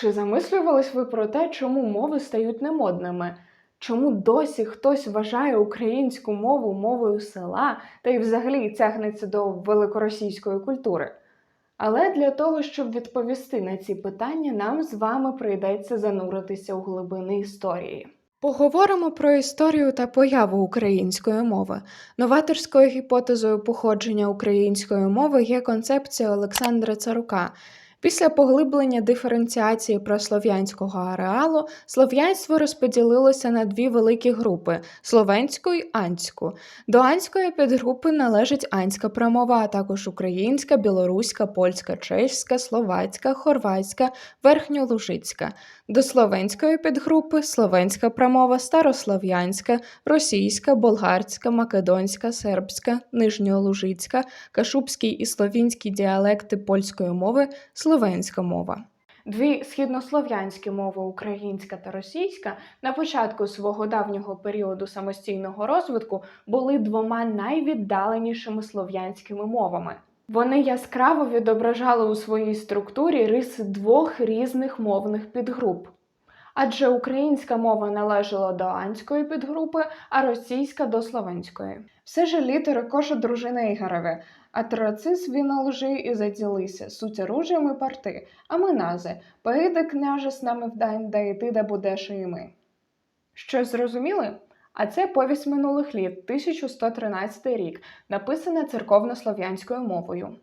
Чи замислювались ви про те, чому мови стають немодними? Чому досі хтось вважає українську мову мовою села та й взагалі тягнеться до великоросійської культури? Але для того, щоб відповісти на ці питання, нам з вами прийдеться зануритися у глибини історії. Поговоримо про історію та появу української мови. Новаторською гіпотезою походження української мови є концепція Олександра Царука. Після поглиблення диференціації прослов'янського ареалу слов'янство розподілилося на дві великі групи словенську й анську. До анської підгрупи належить анська промова, а також українська, білоруська, польська, чеська, словацька, хорватська, верхньолужицька. До словенської підгрупи словенська промова, старослов'янська, російська, болгарська, македонська, сербська, нижньолужицька, кашубський і словінський діалекти польської мови, словенська мова. Дві східнослов'янські мови українська та російська на початку свого давнього періоду самостійного розвитку були двома найвіддаленішими слов'янськими мовами. Вони яскраво відображали у своїй структурі риси двох різних мовних підгруп. Адже українська мова належала до анської підгрупи, а російська до словенської. Все ж літери коша дружина Ігореве, а трацис він лжи і заділися, суть оружіями парти, а ми нази, поїде княже з нами вдань, да і ти да будеш і ми. Щось зрозуміли? А це повість минулих літ, 1113 рік, написана церковнослов'янською мовою.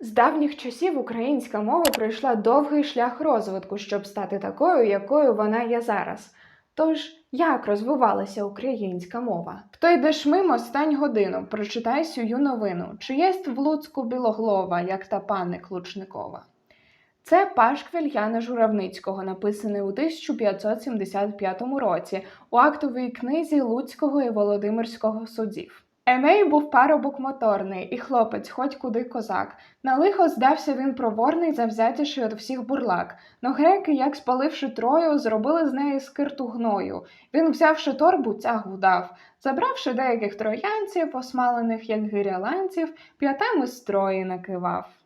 З давніх часів українська мова пройшла довгий шлях розвитку, щоб стати такою, якою вона є зараз. Тож, як розвивалася українська мова? Хто йдеш мимо, стань годину, прочитай сюю новину, чи єсть в Луцьку білоглова, як та пани Клучникова. Це пашквіль Яна Журавницького, написаний у 1575 році у актовій книзі Луцького і Володимирського судів. Еней був парубок моторний, і хлопець, хоть куди козак. На лихо здався він проворний, завзятіший від всіх бурлак. Но греки, як спаливши трою, зробили з неї скирту гною. Він, взявши торбу, цягу дав, забравши деяких троянців, осмалених, як гиряланців, п'ятами строї накивав.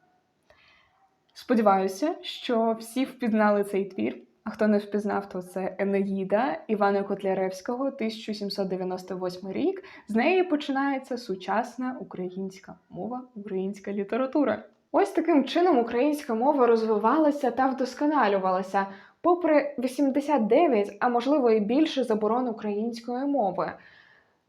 Сподіваюся, що всі впізнали цей твір. А хто не впізнав, то це Енеїда Івана Котляревського, 1798 рік. З неї починається сучасна українська мова, українська література. Ось таким чином українська мова розвивалася та вдосконалювалася, попри 89, а можливо і більше заборон української мови.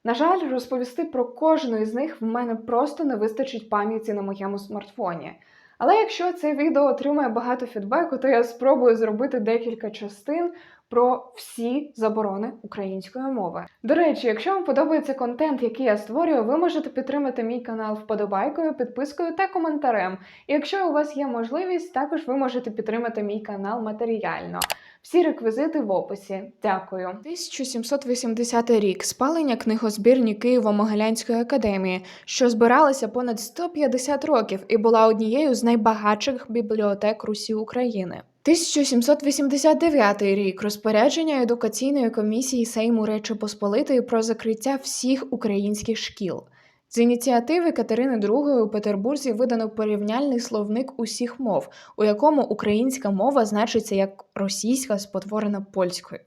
На жаль, розповісти про кожну із них в мене просто не вистачить пам'яті на моєму смартфоні. Але якщо це відео отримає багато фідбеку, то я спробую зробити декілька частин про всі заборони української мови. До речі, якщо вам подобається контент, який я створюю, ви можете підтримати мій канал вподобайкою, підпискою та коментарем. І якщо у вас є можливість, також ви можете підтримати мій канал матеріально. Всі реквізити в описі. Дякую. 1780 рік спалення книгозбірні Києво-Могилянської академії, що збиралася понад 150 років і була однією з найбагатших бібліотек Русі України. 1789 рік розпорядження едукаційної комісії Сейму Речі Посполитої про закриття всіх українських шкіл. З ініціативи Катерини II у Петербурзі видано порівняльний словник усіх мов, у якому українська мова значиться як російська спотворена польською.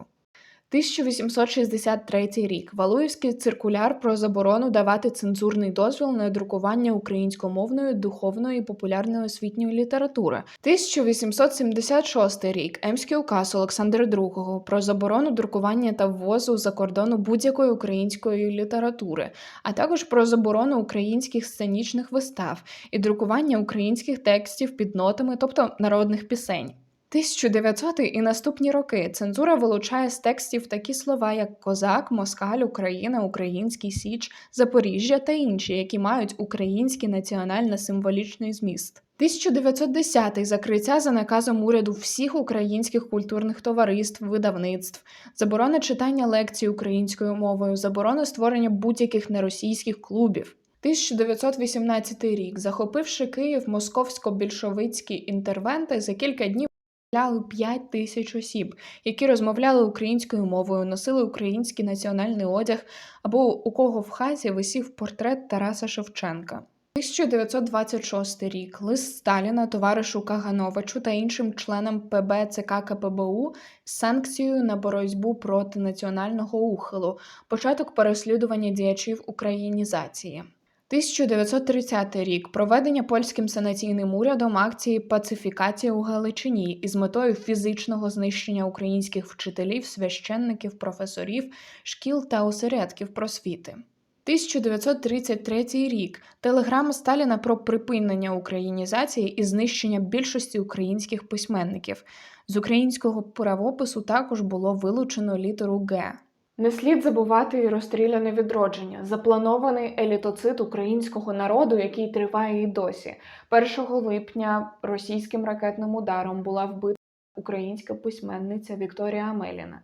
1863 рік Валуївський циркуляр про заборону давати цензурний дозвіл на друкування українськомовної духовної і популярної освітньої літератури. 1876 рік Емський указ Олександра II про заборону друкування та ввозу за кордону будь-якої української літератури, а також про заборону українських сценічних вистав і друкування українських текстів під нотами, тобто народних пісень. 1900 і наступні роки цензура вилучає з текстів такі слова, як козак, москаль, Україна, Український Січ, Запоріжжя та інші, які мають український національно-символічний зміст. 1910 закриття за наказом уряду всіх українських культурних товариств, видавництв, заборона читання лекцій українською мовою, заборона створення будь-яких неросійських клубів. 1918 рік, захопивши Київ, московсько-більшовицькі інтервенти за кілька днів 5 тисяч осіб, які розмовляли українською мовою, носили український національний одяг, або у кого в хаті висів портрет Тараса Шевченка. 1926 рік лист Сталіна товаришу Кагановичу та іншим членам ПБ ЦК КПБУ з санкцією на боротьбу проти національного ухилу, початок переслідування діячів українізації. 1930 рік проведення польським санаційним урядом акції пацифікація у Галичині із метою фізичного знищення українських вчителів, священників, професорів, шкіл та осередків просвіти. 1933 рік телеграма Сталіна про припинення українізації і знищення більшості українських письменників. З українського правопису також було вилучено літеру Г. Не слід забувати і розстріляне відродження, запланований елітоцид українського народу, який триває і досі. 1 липня російським ракетним ударом була вбита українська письменниця Вікторія Амеліна.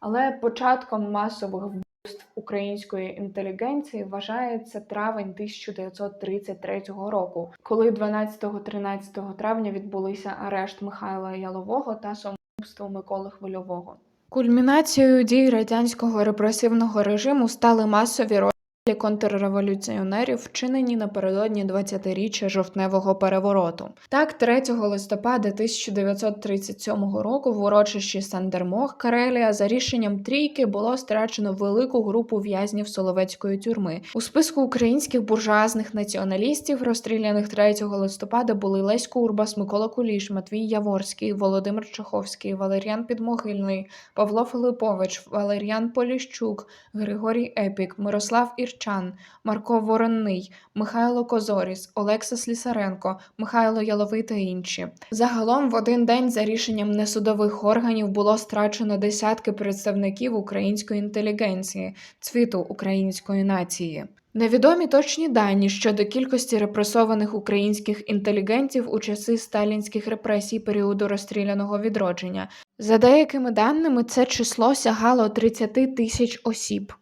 Але початком масових вбивств української інтелігенції вважається травень 1933 року, коли 12-13 травня відбулися арешт Михайла Ялового та самогубство Миколи Хвильового. Кульмінацією дій радянського репресивного режиму стали масові розстріли контрреволюціонерів, вчинені напередодні 20-річчя жовтневого перевороту. Так, 3 листопада 1937 року в урочищі Сандермох, Карелія, за рішенням трійки було страчено велику групу в'язнів Соловецької тюрми. У списку українських буржуазних націоналістів, розстріляних 3 листопада, були Лесько Урбас, Микола Куліш, Матвій Яворський, Володимир Чаховський, Валеріан Підмогильний, Павло Филипович, Валеріан Поліщук, Григорій Епік, Мирослав Ірчан, Марко Воронний, Михайло Козоріс, Олекса Слісаренко, Михайло Яловий та інші. Загалом в один день за рішенням несудових органів було страчено десятки представників української інтелігенції, цвіту української нації. Невідомі точні дані щодо кількості репресованих українських інтелігентів у часи сталінських репресій періоду розстріляного відродження. За деякими даними, це число сягало 30 тисяч осіб.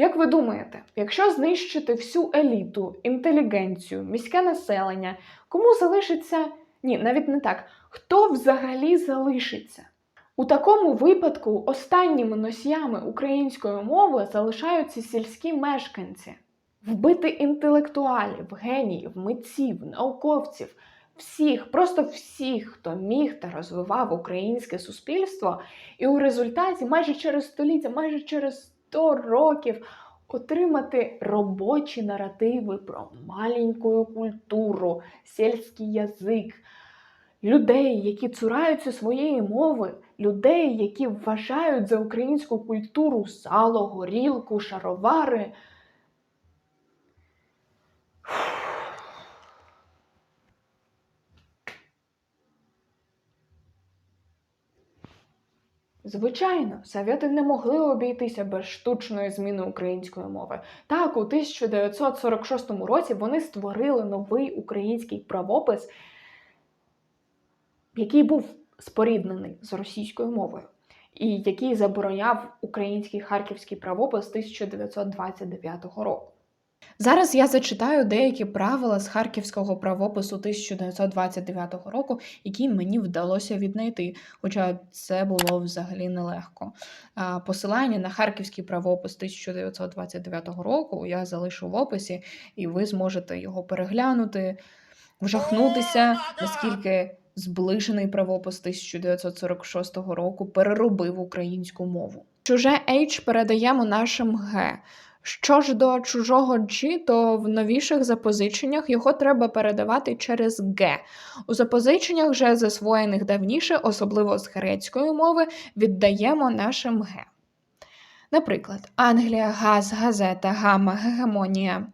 Як ви думаєте, якщо знищити всю еліту, інтелігенцію, міське населення, кому залишиться? Ні, навіть не так. Хто взагалі залишиться? У такому випадку останніми носіями української мови залишаються сільські мешканці. Вбити інтелектуалів, геніїв, митців, науковців, всіх, просто всіх, хто міг та розвивав українське суспільство, і у результаті майже через століття, майже через 100 років отримати робочі наративи про маленьку культуру, сільський язик, людей, які цураються своєї мови, людей, які вважають за українську культуру сало, горілку, шаровари. Звичайно, совєти не могли обійтися без штучної зміни української мови. Так, у 1946 році вони створили новий український правопис, який був споріднений з російською мовою, і який забороняв український харківський правопис 1929 року. Зараз я зачитаю деякі правила з харківського правопису 1929 року, які мені вдалося віднайти, хоча це було взагалі нелегко. Посилання на харківський правопис 1929 року я залишу в описі, і ви зможете його переглянути, вжахнутися, наскільки зближений правопис 1946 року переробив українську мову. Чуже H передаємо нашим Г. Що ж до чужого G, то в новіших запозиченнях його треба передавати через Г. У запозиченнях, вже засвоєних давніше, особливо з грецької мови, віддаємо нашим Г. Наприклад, Англія, газ, газета, гама, гегемонія,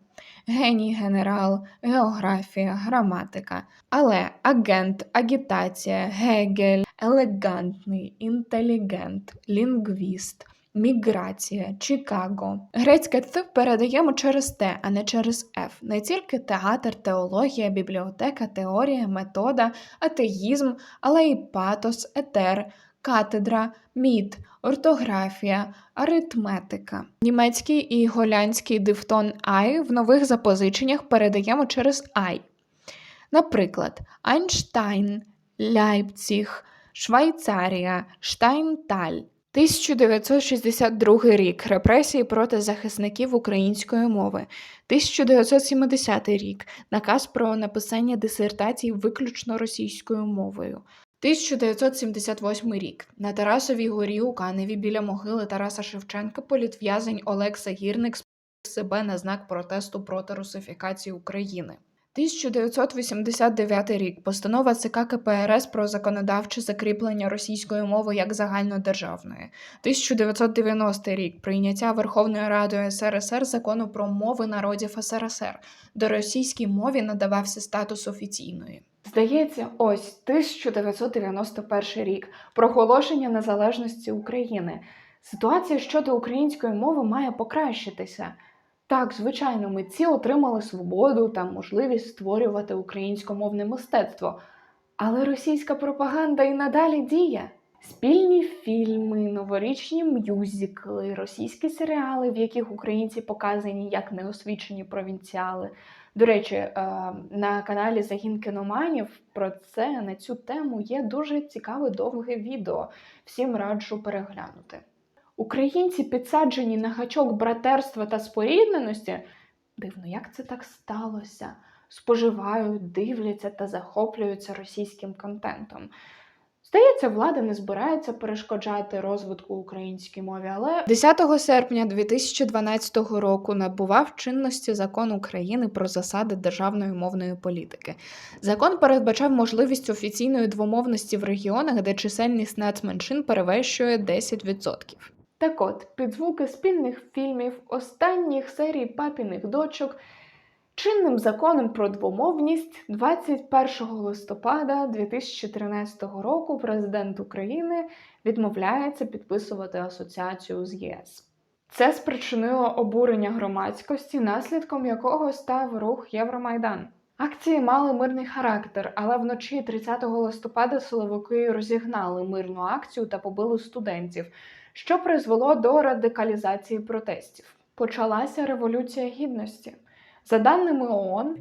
геній, генерал, географія, граматика. Але агент, агітація, гегель, елегантний, інтелігент, лінгвіст. Міграція, Чикаго. Грецьке т передаємо через Т, а не через Ф. Не тільки театр, теологія, бібліотека, теорія, метода, атеїзм, але й патос, етер, катедра, мід, ортографія, аритметика. Німецький і голландський дифтон ай в нових запозиченнях передаємо через ай. Наприклад, Айнштайн, Ляйпціг, Швейцарія, Штайнталь. 1962 рік репресії проти захисників української мови. 1970 рік наказ про написання дисертацій виключно російською мовою. 1978 рік на Тарасовій горі у Каневі біля могили Тараса Шевченка політв'язень Олекса Гірник спалив себе на знак протесту проти русифікації України. 1989 рік постанова ЦК КПРС про законодавче закріплення російської мови як загальнодержавної. 1990 рік прийняття Верховною Радою СРСР закону про мови народів СРСР, де російській мові надавався статус офіційної. Здається, ось 1991 рік проголошення незалежності України. Ситуація щодо української мови має покращитися. Так, звичайно, митці отримали свободу та можливість створювати українськомовне мистецтво, але російська пропаганда і надалі діє. Спільні фільми, новорічні мюзикли, російські серіали, в яких українці показані як неосвічені провінціали. До речі, е, на каналі Загін кіноманів про це на цю тему є дуже цікаве довге відео. Всім раджу переглянути. Українці підсаджені на гачок братерства та спорідненості. Дивно, як це так сталося? Споживають, дивляться та захоплюються російським контентом. Здається, влада не збирається перешкоджати розвитку українській мові, але 10 серпня 2012 року набував чинності закон України про засади державної мовної політики. Закон передбачав можливість офіційної двомовності в регіонах, де чисельність нацменшин перевищує 10%. Так от, під звуки спільних фільмів, останніх серій папіних дочок, чинним законом про двомовність 21 листопада 2013 року президент України відмовляється підписувати асоціацію з ЄС. Це спричинило обурення громадськості, наслідком якого став рух Євромайдан. Акції мали мирний характер, але вночі 30 листопада силовики розігнали мирну акцію та побили студентів що призвело до радикалізації протестів. Почалася революція гідності. За даними ООН,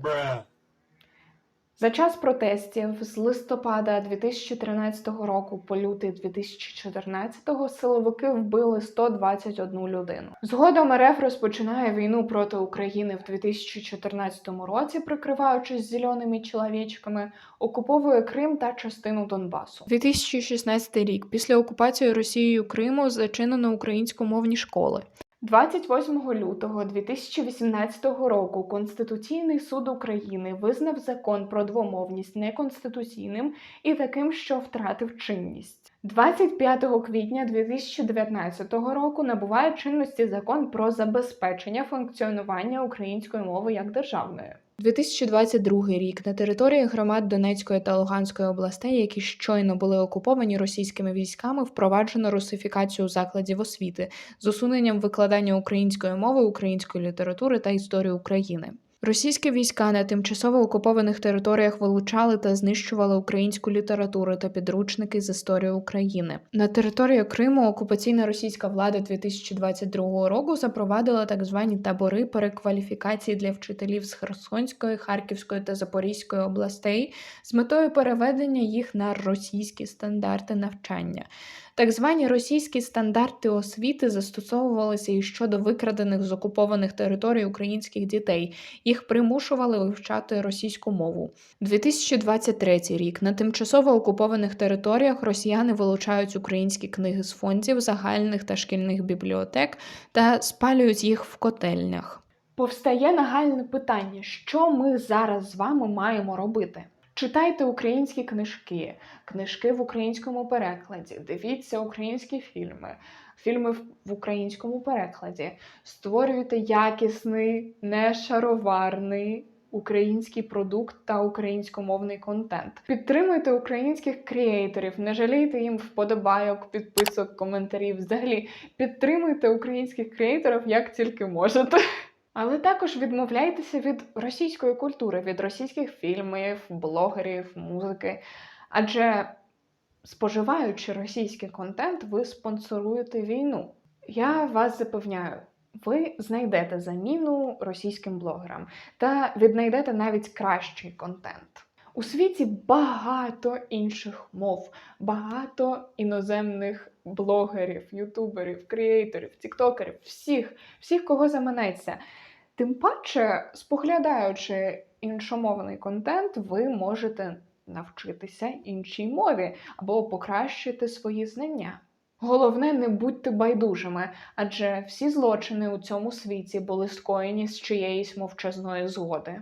за час протестів з листопада 2013 року по лютий 2014 силовики вбили 121 людину. Згодом РФ розпочинає війну проти України в 2014 році, прикриваючись зеленими чоловічками, окуповує Крим та частину Донбасу. 2016 рік після окупації Росією Криму зачинено українськомовні школи. 28 лютого 2018 року Конституційний суд України визнав закон про двомовність неконституційним і таким, що втратив чинність. 25 квітня 2019 року набуває чинності закон про забезпечення функціонування української мови як державної. 2022 рік на території громад Донецької та Луганської областей, які щойно були окуповані російськими військами, впроваджено русифікацію закладів освіти з усуненням викладання української мови, української літератури та історії України. Російські війська на тимчасово окупованих територіях вилучали та знищували українську літературу та підручники з історії України. На території Криму окупаційна російська влада 2022 року запровадила так звані табори перекваліфікації для вчителів з Херсонської, Харківської та Запорізької областей з метою переведення їх на російські стандарти навчання. Так звані російські стандарти освіти застосовувалися і щодо викрадених з окупованих територій українських дітей. Їх примушували вивчати російську мову. 2023 рік на тимчасово окупованих територіях росіяни вилучають українські книги з фондів, загальних та шкільних бібліотек та спалюють їх в котельнях. Повстає нагальне питання, що ми зараз з вами маємо робити. Читайте українські книжки, книжки в українському перекладі, дивіться українські фільми, фільми в українському перекладі, створюйте якісний, не шароварний український продукт та українськомовний контент. Підтримуйте українських креаторів, не жалійте їм вподобайок, підписок, коментарів. Взагалі підтримуйте українських креаторів як тільки можете. Але також відмовляйтеся від російської культури, від російських фільмів, блогерів, музики. Адже споживаючи російський контент, ви спонсоруєте війну. Я вас запевняю, ви знайдете заміну російським блогерам та віднайдете навіть кращий контент. У світі багато інших мов, багато іноземних блогерів, ютуберів, креаторів, тіктокерів, всіх, всіх, кого заманеться. Тим паче, споглядаючи іншомовний контент, ви можете навчитися іншій мові або покращити свої знання. Головне, не будьте байдужими, адже всі злочини у цьому світі були скоєні з чиєїсь мовчазної згоди.